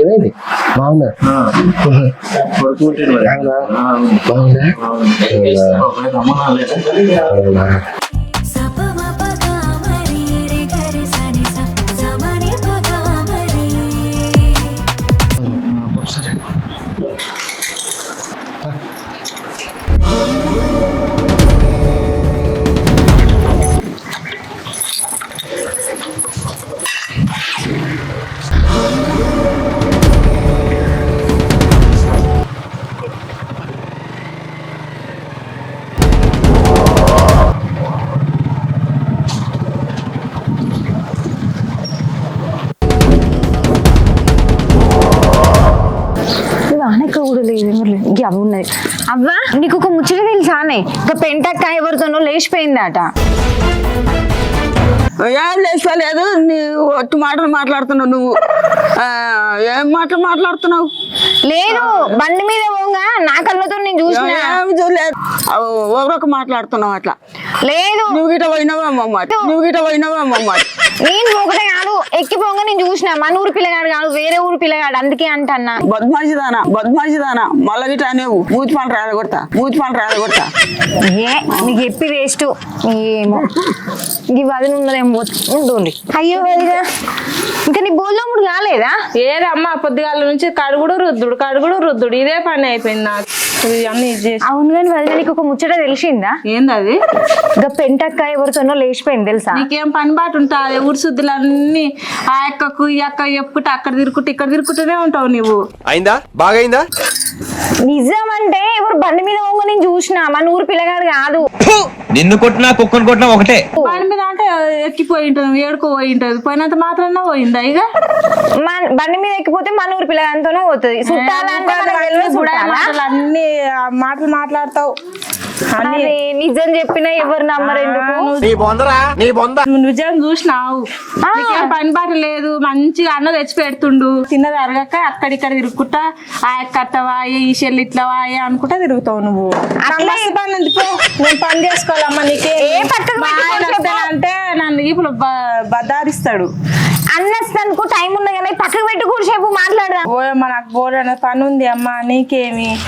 ఏమైంది? బాగున్నా? బాగున్నా? వానక్క కూడా లేదు లేదు. ఇంక అవ్వ ఉన్నది అవ్వా నీకు ఒక ముచ్చట తెలుసానే ఒక పెంటక్క ఎవరితోనో లేచిపోయిందట. ఏం లేస్తలేదు నీ ఒట్టి మాటలు మాట్లాడుతున్నావు నువ్వు. ఆ, ఏం మాటలు మాట్లాడుతున్నావు? లేదు బండి మీద పోగా నా కళ్ళతో నేను చూసిన. చూడలేదు. ఒకరొక మాట్లాడుతున్నావు అట్లా? లేదు. నువ్వు గిట పోయినావేమో మరి నువ్వు గిట పోయినావేమో మరి నేను ఒకటే కాదు ఎక్కిపోగా నేను చూసిన మన ఊరు పిల్లగాడు కాదు వేరే ఊరు పిల్లగాడు అందుకే అంటన్నా. బద్మాషిదానా బద్మాషిదానా మళ్ళా గిట అనేవు. మూతి పని రాలగొడతా మూతి పని రాలగొడతా. ఏ నీకు చెప్పి వేస్ట్. ఏమో. ఈ వదిన ఉన్నదేమో ఉండు అయ్యో వదిన ఇంకా నీ బోల్దమ్ముడు కాలేదా? ఏదమ్మా పొద్దుగాల నుంచి కడుగుడు రుద్దుడు కడుగుడు రుద్దుడు. ఇదే పని అయిపోయింది నాకు. అన్ని చేసి. అవును కానీ వదిన నీకు ఒక ముచ్చట తెలిసిందా? ఏంది అది? ఇంకా పెంటక్క ఎవరితోనో లేచిపోయింది తెలుసా? నీకేం పని బాటు ఉంటుంది? ఊరి శుద్ధులు అన్ని ఆ అక్కకు ఈ అక్క చెప్పుకుంటే అక్కడ తిరుక్కుంటే ఇక్కడ తిరుక్కుంటూనే ఉంటావు నువ్వు అయిందా? బాగైందా? నిజం అంటే ఎవరు బండి మీద పోగా నేను చూసిన మన ఊరు పిల్లగాడు కాదు. నిన్ను కొట్టినా కుక్కను కొట్టినా ఒకటే. పని మీద అంటే ఎక్కిపోయి ఉంటుంది ఏడుకో పోయి ఉంటుంది పోయినంత మాత్రమే పోయిందా ఇక? మన బండి మీద ఎక్కిపోతే మన ఊరు పిల్లగానితోనే పోతుంది. చుట్టాలంటే మనకు తెలియదు బుడాయి చుట్టాలా? మాటలు అన్ని ఆ మాటలు మాట్లాడతావు. అన్ని అరే నిజం చెప్పినా ఎవరు నమ్మరు ఎందుకు? నీ బొందరా? నీ బొంద. నువ్వు నిజం చూసినావు. నీకేం పని బాట లేదు. మంచిగా అన్న తెచ్చి పెడుతుండు. తిన్నది అరగక అక్కడిక్కడ తిరుగుకుంటా ఆ కట్టవా ఈ షెల్ ఇట్లా వాయే అనుకుంటా తిరుగుతావు నువ్వు. మస్తు పని పో. నేను పని చేసుకోవాలమ్మా నీకే? ఏ పక్కకు మా ఆయన పెట్టుకొని చెప్పు. వస్తానంటే నన్ను ఇప్పుడు బ- బదారిస్తాడు అన్నస్తానుకు టైం ఉంది కానీ పక్కకు పెట్టి కూర్చేపు మాట్లాడదా. ఓయమ్మ నాకు బోర్ అనే పని ఉంది అమ్మా నీకేమి?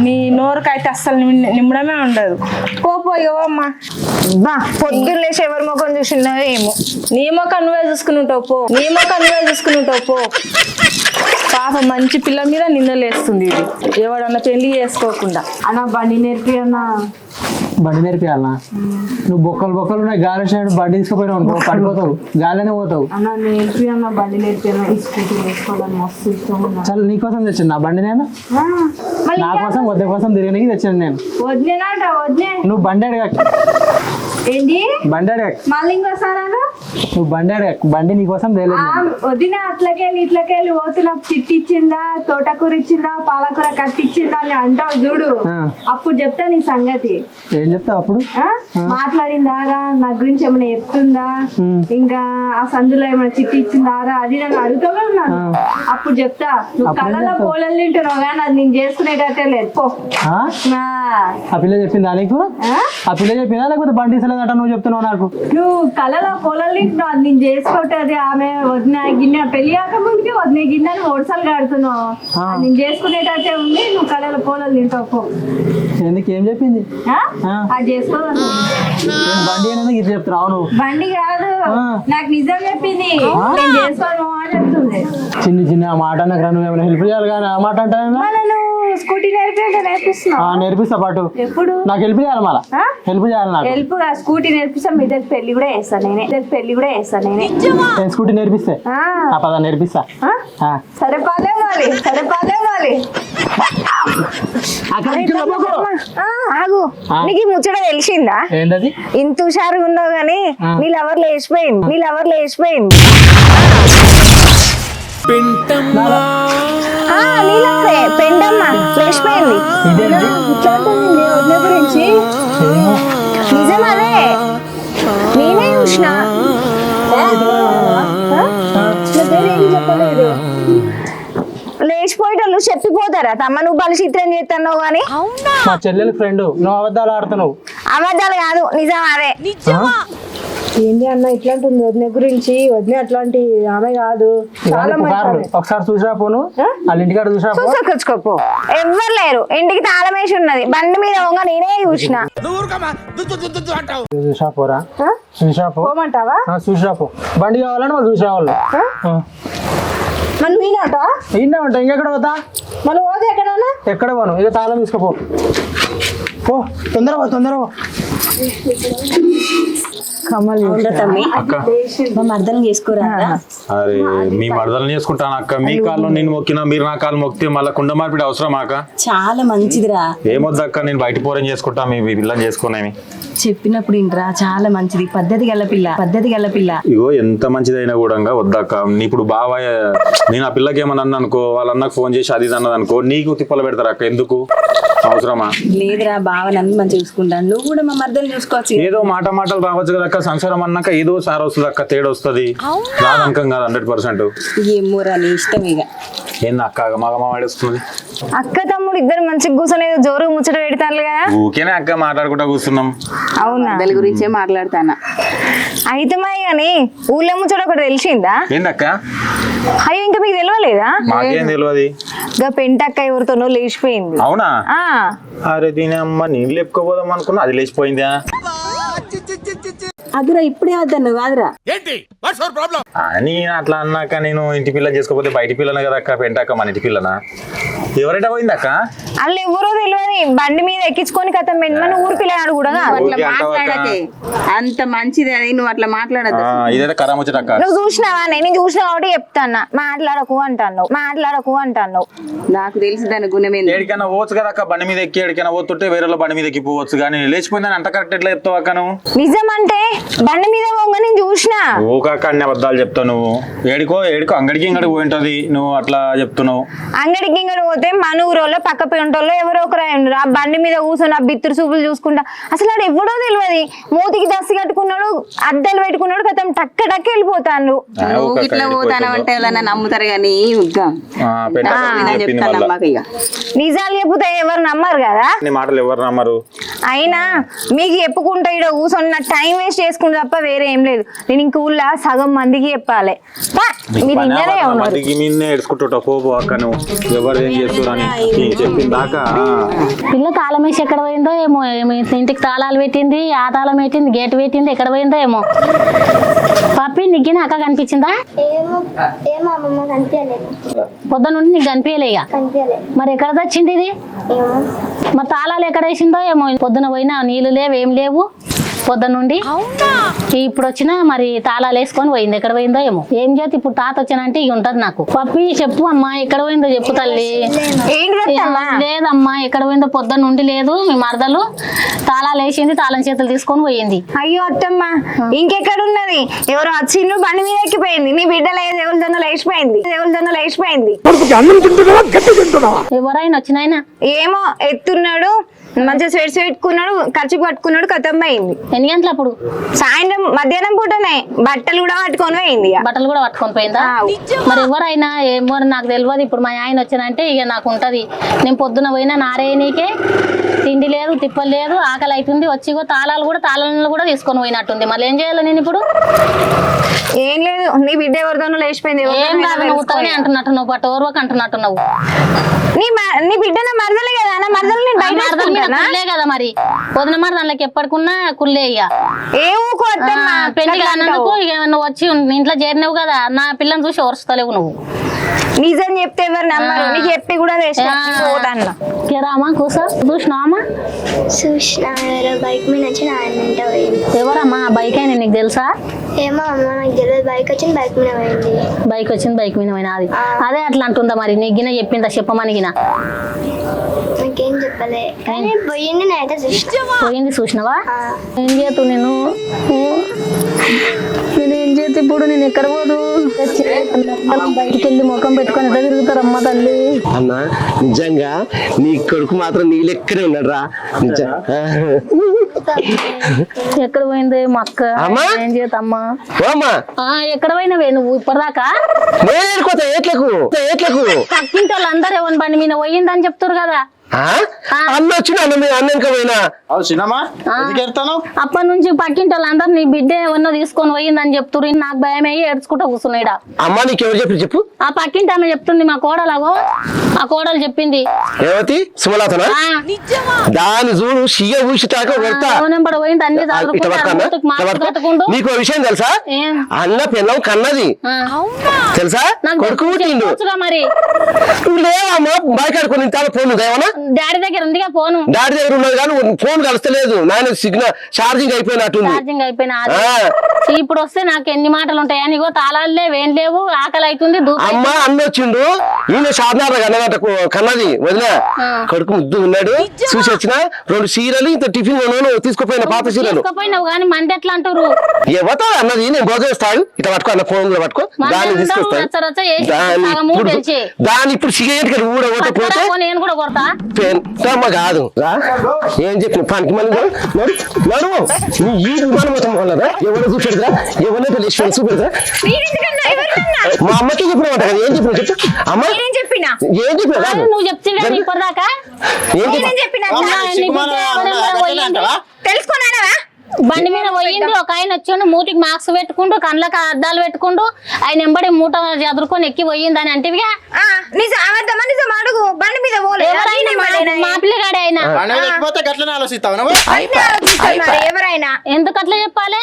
నీ నోరుకైతే అస్సలు నిమ్- నిమ్మడమే ఉండదు. పోపోయవమ్మా బా పొద్దున్న లేచి ఎవరి ముఖం చూసిందో ఏమో. నీ మొక్క నువ్వే చూసుకుని ఉంటావు పో. నీ మొక్క నువ్వే చూసుకుని ఉంటావు పో. పాప మంచి పిల్ల మీద నిన్నలేస్తుంది ఇది. ఎవడన్నా పెళ్ళి చేసుకోకుండా. అన్న బండి నేర్పి అన్న బండి నేర్పియాలనా? నువ్వు బొక్కలు బొక్కలు ఉన్నాయి గాలి వచ్చినట్టు బండి తీసుకుపోయినావు అనుకో పడిపోతావు గాలినే పోతావు. చల్ నీకోసం తెచ్చాను నా బండి నేను? నా కోసం వద్ద కోసం తిరిగి తెచ్చాను నేను. నువ్వు బండి అడగ ఏంటి? బండి అడగ మళ్ళీ ఇంకోసారా నువ్వు బండి అడగ బండి నీకోసం. వదిన అట్లకెళ్ళి ఇట్లకెళ్ళి పోతున్నా. చిట్టి ఇచ్చిందా తోటకూర ఇచ్చిందా పాలకూర కట్టిచ్చిందా అని అంటావు చూడు. అప్పుడు చెప్తా నీ సంగతి. ఏం చెప్తావు అప్పుడు? ఆ? మాట్లాడిందారా? నా గురించి ఏమైనా చెప్తుందా? ఇంకా ఆ సందులో ఏమైనా చిట్టి ఇచ్చిందారా అది నన్ను అడుగుతూనే ఉన్నాను. అప్పుడు చెప్తా. నువ్వు కళ్ళలో? పోలలు తింటున్నావు కానీ అది నేను చేసుకునేటట్టే లేదు. పో. ఆ? పిల్ల చెప్పిందా నీకు? ఆ? పిల్ల చెప్పిందా లేకపోతే బండి ఇస్తలేదట నువ్వు చెప్తున్నావు నాకు? నువ్వు కళ్ళలో పొలాలు తింటున్నావు అది నేను చేసుకుంటుంది ఆమె వదిన గిన్నె పెళ్ళి కాక ముందుకి వదిన గిన్నె అని ఓడసలు కడుతున్నావు. నేను చేసుకునేటట్టే ఉంది నువ్వు కళ్ళలో పొలాలు తింటావు ఎందుకు ఏం చెప్పింది. అది చేసుకోవాలి బండి అనేది ఇది చెప్తున్నావు? నువ్వు బండి కాదు. నాకు నిజం చెప్పింది. నేను చేసుకోను అని చెప్తుంది. చిన్న చిన్న మాట నాకు నువ్వు ఏమైనా హెల్ప్ చేయాలి కానీ ఆ మాట అంటే స్కూటీ నేర్పించే నేర్పిస్తున్నావు నేర్పిస్తా పాటు. ఎప్పుడు? నాకు హెల్ప్ చేయాలి మళ్ళా? హెల్ప్ చేయాలి నాకు. హెల్ప్ స్కూటీ నేర్పిస్తా మీ దగ్గర పెళ్ళి కూడా వేస్తాను నేనే. దగ్గర పెళ్ళి కూడా వేస్తాను నేనే. నేను స్కూటీ నేర్పిస్తే. పద నేర్పిస్తా. ఆ? ఆ. సరే పాలే వాలి సరే ఆగు. నీకు ఈ ముచ్చట తెలిసిందా? ఇంత హుషారుగా ఉన్నావు కానీ నీ లవర్ లేచిపోయింది. నీ లవర్ లేచిపోయింది. ఆ, నీ లవరే పెండమ్మ లేచిపోయింది గురించి? నిజం అదే నేనే చూసిన. లేచిపోయేటోళ్ళు చెప్పిపోతారా? తమ్మ నువ్వు బలచిత్రం చేస్తున్నావు కానీ. మా చెల్లెలు ఫ్రెండ్ నువ్వు అబద్ధాలు ఆడుతున్నావు. అబద్ధాలు కాదు నిజం అదే. ఏంటి అన్న ఇట్లాంటి వదిన గురించి వదిన అట్లాంటి ఆమె కాదు. చాలా మంచి ఒకసారి చూసిరా పోను. వాళ్ళ ఇంటికాడ చూసిరా పో. చూసొచ్చుకోపో ఎవ్వరు లేరు. ఇంటికి తాళం వేసి ఉన్నది. బండి మీద పోగా నేనే చూసిన. చూసిరా పోరా. చూసిరా పో. పోమంటావా? ఆ, చూసిరా పో. బండి కావాలని వాళ్ళు. చూసిరా వాళ్ళు మన మీనాట ఏంటా ఉంటా. ఇంకెక్కడ పోతా? మనం పోతే ఎక్కడన్నా? ఎక్కడ పోను? ఇక తాళం తీసుకుపో. పో. తొందర పో తొందర పో. చేసుకోరా అరే మీ మరదలు చేసుకుంటాను అక్క? మీ కాళ్ళు నేను మొక్కినా మీరు నా కాళ్ళు మొక్కితే మళ్ళీ కుండ మార్పిడి అవసరం అక్క? చాలా మంచిదిరా. ఏమొద్దు అక్క నేను బయట పోరం చేసుకుంటా మీ పిల్లని చేసుకునేమి. చెప్పినప్పుడు ఇంట్రా చాలా మంచిది. పద్ధతి గల పిల్ల పద్ధతి గల పిల్ల. ఇగో ఎంత మంచిదైనా కూడా వద్దక్క నీ ఇప్పుడు బావ నేను ఆ పిల్లకి ఏమన్నా అన్నా అనుకో వాళ్ళ అన్నకు ఫోన్ చేసి అది ఇది అన్నది అనుకో నీకు తిప్పలు పెడతారు అక్క? ఎందుకు? అవసరమా? లేదురా బావ నన్ను మంచి చూసుకుంటాను నువ్వు కూడా మా మర్దలు చూసుకోవచ్చు ఏదో మాట మాటలు రావచ్చు కదా అక్క సంసారం అన్నాక ఏదో సార్ వస్తుంది అక్క తేడా వస్తుంది. రాదనకం కాదు హండ్రెడ్ పర్సెంట్. ఏమోరా నీ ఇష్టం ఇక. ఏంది అక్క అక్క తమ్ముడు ఇద్దరు మంచిగా కూర్చొని జోరు ముచ్చట పెడతారు కదా. ఊకేనే అక్క మాట్లాడుకుంటా కూర్చున్నాం. అవునా? మర్దల గురించే మాట్లాడతానా? అయితే మరి కానీ ఊళ్ళో ముచ్చట ఒకటి తెలిసిందా? ఏందక్క అయ్యో ఇంకా మీకు తెలియలేదా మాకేం తెలియదు గా పెంటక్క ఎవరితోనో లేచిపోయింది. అవునా? ఆ. అరే దీని అమ్మ నీళ్ళు లేపుకోపోదాం అనుకున్నా అది లేచిపోయిందా? అదురా ఇప్పుడే వద్దాను కాదురా అని అట్లా అన్నాక నేను ఇంటి పిల్లని చేసుకోకపోతే బయట పిల్లన కదా అక్క పెంటాక మన ఇంటి పిల్లనా? ఎవరైనా పోయింది వాళ్ళు ఎవరో తెలియదు బండి మీద ఎక్కించుకొని కథ మెన్మని ఊరు పిల్లగాడు కూడా. అట్లా? మాట్లాడకే. అంత మంచిది అది నువ్వు అట్లా ఇదైతే కరామ్ అక్క. నువ్వు చూసినావా? నేను చూసినా కాబట్టి చెప్తాన్నా. మాట్లాడకు అంటాను మాట్లాడకు అంటాను నాకు తెలిసి దాని గుణమేంది ఏడికైనా పోవచ్చు కదా అక్క బండి మీద ఎక్కి ఏడికైనా పోతుంటే వేరే వాళ్ళ బండి మీద ఎక్కి పోవచ్చు కానీ లేచిపోయిందని అంత కరెక్ట్ ఎట్లా చెప్తావు అక్క నువ్వు? నిజం అంటే బండి మీద పోగా నేను చూసిన. ఊకాక అన్ని అబద్ధాలు చెప్తావు నువ్వు. ఏడికో ఏడికో అంగడికి ఇంగడికి పోయి ఉంటది. నువ్వు అట్లా చెప్తున్నావు. అంగడికి ఇంగడి పోతే మన ఊరోళ్ళో పక్క పెంటోళ్ళు ఎవరో ఒకరు. ఆ బండి మీద కూర్చొని ఆ బిత్తురు చూపులు చూసుకుంటా. అసలు ఆడు ఎవడో తెలియదు మూతికి దస్తి కట్టుకున్నాడు అద్దాలు పెట్టుకున్నాడు కథం టక్క టక్క వెళ్ళిపోతాను ఇట్లా పోతానంటే ఎవరన్నా నమ్ముతారు కానీ చెప్పింది నిజాలు చెబితే ఎవరు నమ్మరు కదా? నీ మాటలు ఎవరు నమ్మరు? అయినా మీకు చెప్పుకుంటా ఇక్కడ కూర్చొని నా టైం వేస్ట్ చేసుకుంటే తప్ప వేరే ఏం లేదు. నేను ఇంక ఊళ్ళో సగం మందికి చెప్పాలి. మీరు ఇన్నరే ఉన్నారు మందికి ఎడుచుకుంటుంటా ఎవరు ఏం చేస్తున్నారు అని చెప్పిన దాకా. పిల్ల తాళం వేసి ఎక్కడ పోయిందో ఏమో ఏమో ఇంటికి తాళాలు పెట్టింది ఆ తాళం పెట్టింది గేట్ పెట్టింది ఎక్కడ పోయిందో ఏమో. పప్పి నీకు అక్క కనిపించిందా? ఏమో ఏమో అమ్మమ్మ కనిపించలేదు. పొద్దున నుండి నీకు కనిపించలే ఇక. మరి ఎక్కడ తెచ్చింది ఇది? ఏమో. మరి తాళాలు ఎక్కడ వేసిందో ఏమో పొద్దున పోయినా నీళ్ళు లేవు ఏం లేవు. పొద్దున నుండి? ఇప్పుడు వచ్చినా మరి తాళాలు వేసుకొని పోయింది. ఎక్కడ పోయిందో ఏమో. ఏం చేతి? ఇప్పుడు తాత వచ్చానంటే ఇక ఉంటది నాకు. పప్పి చెప్పు అమ్మా ఎక్కడ పోయిందో చెప్పు తల్లి? లేదమ్మా ఎక్కడ పోయిందో పొద్దున నుండి లేదు మీ మరదలు. తాళాలు వేసింది తాళం చేతులు తీసుకొని పోయింది. అయ్యో అత్తమ్మ ఇంకెక్కడున్నది? ఎవరో వచ్చిండ్రు బండి మీద ఎక్కిపోయింది. నీ బిడ్డ లేదు ఎవరైనా వచ్చినాయినా? ఏమో ఎత్తున్నాడు. మంచిగా స్వెట్స్ పెట్టుకున్నాడు ఖర్చు పట్టుకున్నాడు కథం అయింది ఎన్ని గంటలు అప్పుడు? సాయంత్రం మధ్యాహ్నం పూటనే బట్టలు కూడా పట్టుకొని పోయింది ఇక. బట్టలు కూడా పట్టుకొని పోయిందా? మరి ఎవరైనా ఏమో నాకు తెలియదు ఇప్పుడు మా ఆయన వచ్చానంటే ఇక నాకు ఉంటది. నేను పొద్దున పోయినా నారేనీకే తిండి లేదు తిప్పలు లేదు ఆకలి అవుతుంది వచ్చి ఇగో తాళాలు కూడా తాళాలను కూడా తీసుకొని పోయినట్టుంది. మళ్ళీ ఏం చేయాలి నేను ఇప్పుడు? ఏం లేదు నీ బిడ్డ ఎవరితోనో లేచిపోయింది ఏం ఎవరితోనో కాదు నువ్వు తెలుసుకో. ఉత్తగానే అంటున్నట్టు నువ్వు పట్టు ఓర్వక అంటున్నట్టు నువ్వు నీ మ- నీ బిడ్డ నా మరదలే కదా నా మరదలు నేను బయట మరదల మీద వేసుకుంటానా? కుల్లే కదా మరి. పొద్దున మరి దానికి ఎప్పటికున్నా కుల్లే ఇక ఏ ఊకో అత్తమ్మ పెళ్ళి అట్లా కానందుకు అంటావు. ఇక నువ్వు వచ్చి ఇంట్లో చేరినవు కదా నా పిల్లని చూసి ఓర్చుతలేవు నువ్వు. నిజం చెప్తే ఎవరు నమ్మరు? ఆ. నీకు చెప్పి కూడా వేస్ట్ ఆ. పోతాను రామా కూసా? చూసినావమ్మా చూసిన బైక్ మీద వచ్చి నా ఆయన వెంట పోయింది ఎవరమ్మా? ఆ బైక్ అయినా నీకు తెలుసా? ఏమో అమ్మ నాకు తెలియదు. బైక్ వచ్చింది బైక్ మీద పోయింది. బైక్ వచ్చింది బైక్ మీద పోయినా అది. ఆ. అదే అట్లా అంటుందా మరి? నీకు గిన చెప్పిందా చెప్పమని గిన నాకేం చెప్పలే. కానీ పోయింది నేనైతే చూసిన. పోయింది చూసినావా? ఆ. ఏం చేతు నేను? ఇప్పుడు నేను ఎక్కడ పోదు? బయటికి వెళ్ళి ముఖం పెట్టుకొని ఎట్లా తిరుగుతారమ్మ తల్లి? అన్న నిజంగా నీ కొడుకు మాత్రం నీ లెక్కనే ఉన్నాడు రా ఎక్కడ పోయింది మా అక్క? అమ్మా? ఏం చేతమ్మా ఎక్కడ పోయినవే నువ్వు ఇప్పటిదాకా? నేను ఏడుకోతా ఏట్లకు? ఏట్లకు? పక్కింటి వాళ్ళందరూ ఎవరి బండి మీద పోయిందని చెప్తారు కదా? అన్న వచ్చిన పోయినా? అప్పటి నుంచి పక్కింటి వాళ్ళందరూ నీ బిడ్డ ఏమన్నా తీసుకొని పోయిందని చెప్తున్నారు నాకు భయం అయ్యి ఏడ్చుకుంటూ కూర్చున్నాయిడా అమ్మ నీకెవరు చెప్పి చెప్పు? ఆ పక్కింటి ఆమె చెప్తుంది మా కోడలాగో ఆ కోడలు చెప్పింది. ఏమతి సుమలాతనా? దాని చూడు సిగ ఊసిటాక పోయింది అన్ని నీకు విషయం తెలుసా? ఏం? అన్న పిల్లం కన్నది. తెలుసా? నాకు కొడుకు పుట్టిండు. లేవమ్మా బైక్ ఆడుకుని తాను ఫోన్ దేవనా డాడీ దగ్గర ఉందిగా ఫోను. డాడీ దగ్గర ఉన్నది కానీ ఫోన్ కలుస్తలేదు. నాయన సిగ్నల్ ఛార్జింగ్ అయిపోయినట్టుంది. ఛార్జింగ్ అయిపోయిన. ఇప్పుడు వస్తే నాకు ఎన్ని మాటలు ఉంటాయి? నీకో తాళాలు లేవు ఏం లేవు ఆకలి అవుతుంది అమ్మ అన్న వచ్చిండు. ఈయన షార్నార్ కన్నదట కన్నది వదిన. కొడుకు ముద్దు ఉన్నాడు. చూసి వచ్చిన రెండు చీరలు ఇంత టిఫిన్ తీసుకుపోయిన పాత చీరలు. తీసుకుపోయినావు కానీ మంది ఎట్లా అంటారు ఎవతా అన్నది? నేను భోజేస్తాడు ఇట్లా పట్టుకో అన్న ఫోన్లో పట్టుకో దాన్ని తీసుకొస్తాను. సగం ఇప్పుడు. దాన్ని ఇప్పుడు సిగరెట్ ఊడ కొట్టకపోతే పట్టుకురా పో, నేను కూడా కొడతా. పెంటమ్మ కాదు రా ఏం చెప్పిన పనికి మళ్ళీ నడు ఈ విమానం మొత్తం వాళ్ళరా ఎవరు చూపెడతా ఎవరినైతే లేచి చూపెడతా? మా అమ్మకి చెప్పిన కదా ఏం చెప్పిన చెప్పు అమ్మ నేనేం చెప్పినా ఏం చెప్పిన కాదు నువ్వు చెప్తే కదా ఇప్పటిదాకా ఏం చెప్పిన చెప్పినా బండి మీద పోయింది ఒక ఆయన వచ్చిండు మూతికి మాస్క్ పెట్టుకుంటూ కళ్ళకి అద్దాలు పెట్టుకుంటూ ఆయన ఎంబడి మూట చదువుకొని ఎక్కి పోయింది అని మా- మా పిల్లగాడే ఆయన ఎక్కిపోతే గట్లనే ఆలోచిస్తావు? ఎవరైనా. ఎందుకు అట్లా చెప్పాలి?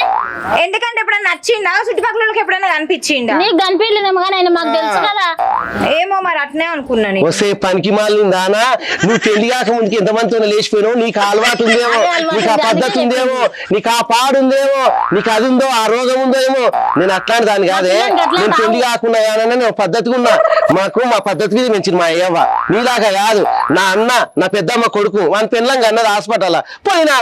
ఎందుకంటే ఎప్పుడైనా నచ్చిండా చుట్టుపక్కల ఎప్పుడైనా కనిపించిండా నీకు కనిపించలేదేమో కానీ ఆయన మాకు తెలుసు కదా. ఏమో మరి అట్నే అనుకున్నా నేను. వస్తే పనికి మాలిందానా నువ్వు పెళ్ళి కాక ముందుకి ఎంతమందితో లేచిపోయినావు? నీకు అలవాటు ఉందేమో? నీకు ఆ పద్ధతి ఉందేమో? నీకు ఆ పాడు ఉందేమో? నీకు అది ఉందో ఆ రోగం ఉందో ఏమో? నేను అట్లాంటి దాన్ని కాదే. నేను పెళ్ళి కాకుండా నేను పద్ధతిగా ఉన్నా. మాకు మా పద్ధతి మీద పెంచింది మా అయ్యవ్వ. నీలాగా కాదు. నా అన్న నా పెద్దమ్మ కొడుకు వాని పెళ్ళంగా అన్నది హాస్పిటల్ పోయినా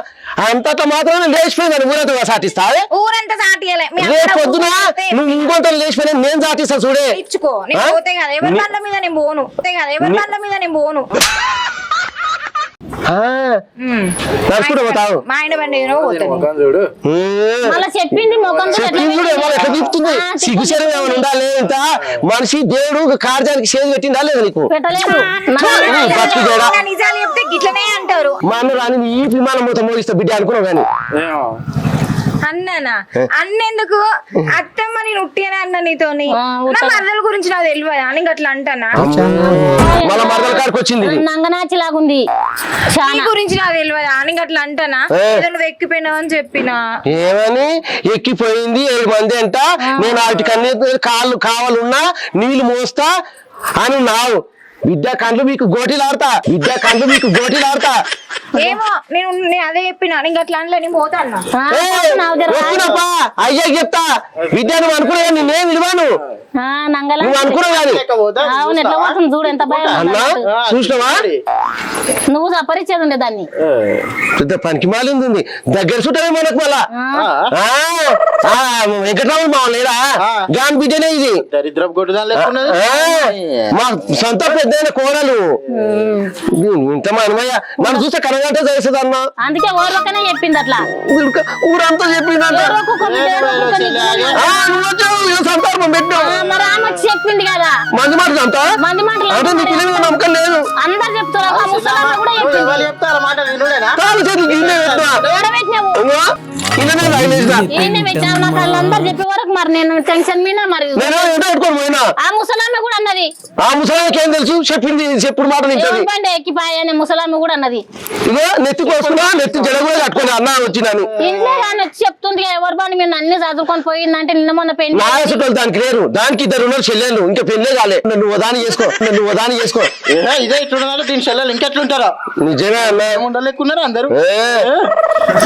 అంతటా మాత్రం లేచిపోయిందని ఊరంతా సాటిస్తా ఊరంతా సాటియలే మీ రేపు అక్కడ పొద్దున నువ్వు ఇంకొంత లేచిపోయినా నేను సాటిస్తా చూడే. ఇచ్చుకో. నేను ఆ? పోతే కదా. ఎవరి నీ- బండ్ల మీద నేను పోను. పోతే కదా. ఎవరి నీ- బండ్ల మీద నేను పోను. ఆ, ఉమ్. నడుచుకుంటూ పోతావు. మా ఆయన బండి మీద పోతాను ముఖం చూడు. ఉమ్. మళ్ళీ చెప్పింది ముఖం చూడు ఎట్లా చెప్పింది కూడా ఏమో ఎట్లా పెట్టింది. చెప్తుంది? ఆ, చెప్పింది. సిగ్గుచరం ఏమైనా ఉండాలి ఇంత మనిషి దేవుడు కార్యానికి చేతి పెట్టిందా లేదా నీకు? పెట్టలేదు అంటారు. మా అన్న రాని ఈ విమానం మొత్తం మోగిస్తా బిడ్డ అనుకున్నావు కానీ. అన్ననా? అన్నెందుకు? అత్తమ్మ నేను ఉట్టినే అన్న నీతోని. నా. మరదల గురించి నాకు తెలియదా? అని అట్లా అంటానా? మన మరదల కాడికి వచ్చింది. నంగనాచి లాగుంది నీ గురించి నాకు తెలియదా? అని అట్లా అంటానా. ఏదో నువ్వు ఎక్కిపోయినావు అని చెప్పినా? ఏమని? ఎక్కిపోయింది ఏడు మంది అంట. నేను వాటికన్నీ కాళ్ళు కావాలన్నా నీళ్ళు మోస్తా అని నావు. బిడ్డ కండ్లు మీకు గోటిలాడతా బిడ్డ కండ్లు మీకు గోటిలాడతా. ఏమో నేను నేను అదే చెప్పినా నీకు అట్లా అనలే నేను పోతా అన్నా. ఆ, ఏయ్, నాకు జర వస్తున్నప్పా అయ్యా చెప్తా. విద్య నువ్వు అనుకున్నా నేనేం విలువాను? ఆ, నంగలా నువ్వు అనుకున్నావు కానీ అవును ఎట్లా పోతుంది చూడు ఎంత భయం. చూసినావా? నువ్వు సపరిచేది ఉండే దాన్ని. పెద్ద పనికి మాలింది దగ్గర చుట్టమే మనకు మళ్ళా. ఆ, ఆ, వెంకటరాముడు మా లేరా గాన్ బిడ్డనే ఇది. దరిద్రపు కొట్టుదాని మా సొంత పెద్ద కోడలు ఇంత మా అన్నమయ్య నన్ను చూస్తే కనగంటే చేస్తుంది అన్న అందుకే ఓర్వకనే చెప్పింది అట్లా. ఊరంతా సంతాపం పెట్టావు వచ్చి చెప్పింది కదా. మంది అంతా? మాటలు అంటే నీ పిల్లల నమ్మకం లేదు. అందరు చెప్పింది. చెప్తారు చెప్పే వరకు మరి నేను టెన్షన్ మీద మరి. ఆ ముసలామె కూడా అన్నది. ఆ ముసలానికి ఏం తెలుసు? చెప్పింది చెప్పుడు మాట నింటది ఏం పండి ఎక్కిపాయ అనే ముసలామె కూడా అన్నది. ఇగో నెత్తి కోసుకున్నా నెత్తి జడ కూడా కట్టుకుని అన్న వచ్చినాను ఇంట్లో కానీ వచ్చి చెప్తుంది ఎవరు పని మీరు అన్ని చదువుకొని పోయిందంటే నిన్న మొన్న పెళ్ళి దానికి లేరు. దానికి ఇద్దరు ఉన్నారు చెల్లెళ్ళు. ఇంకా పెళ్ళే కాలే. నువ్వు ఉదాని చేసుకో నువ్వు ఉదాని చేసుకో. ఇదే ఇట్లున్నారు దీని చెల్లెలు ఇంకెట్లుంటారా? నిజమే అన్న. ఏముండలేకున్నారు అందరూ? ఏ,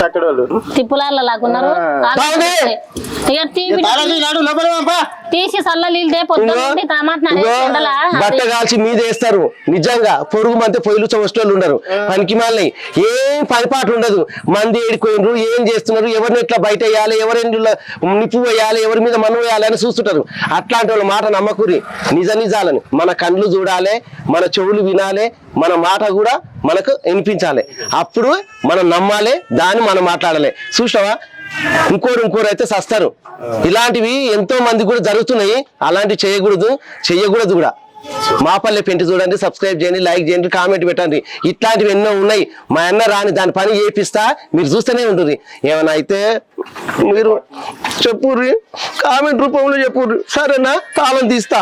అక్కడ వాళ్ళు తిప్పులార్ల లాగున్నారు తాగుదే. ఇక తీపి తాళాజీ నాడు లోపల పంపా. తీసి సల్ల టమాట బట్ట కాల్చి మీద వేస్తారు నిజంగా పొరుగు మంది పొయ్యిలు చవస్టోళ్ళు ఉండరు. పనికి మాలి ఏం పనిపాటు ఉండదు. మంది ఏడిపోయినరు ఏం చేస్తున్నారు ఎవరిని ఎట్లా బయట వేయాలి ఎవరి నిప్పు వేయాలి ఎవరి మీద మన్ను వేయాలి అని చూస్తుంటారు. అట్లాంటి వాళ్ళ మాట నమ్మకూరి. నిజ నిజాలని. మన కళ్ళు చూడాలి మన చెవులు వినాలి మన మాట కూడా మనకు వినిపించాలి. అప్పుడు మనం నమ్మాలి దాన్ని మనం మాట్లాడాలి. చూసినావా? ఇంకోరు ఇంకోరు అయితే సస్తారు. ఇలాంటివి ఎంతో మంది కూడా జరుగుతున్నాయి. అలాంటివి చేయకూడదు చెయ్యకూడదు కూడా. మా పల్లె పెంటి చూడండి సబ్స్క్రైబ్ చేయండి లైక్ చేయండి కామెంట్ పెట్టండి. ఇట్లాంటివి ఎన్నో ఉన్నాయి. మా అన్న రాని దాని పని చేపిస్తా మీరు చూస్తూనే ఉంటుంది. ఏమైనా అయితే మీరు చెప్పుర్రి కామెంట్ రూపంలో చెప్పుర్రి. సరేనా? తాళం తీస్తా.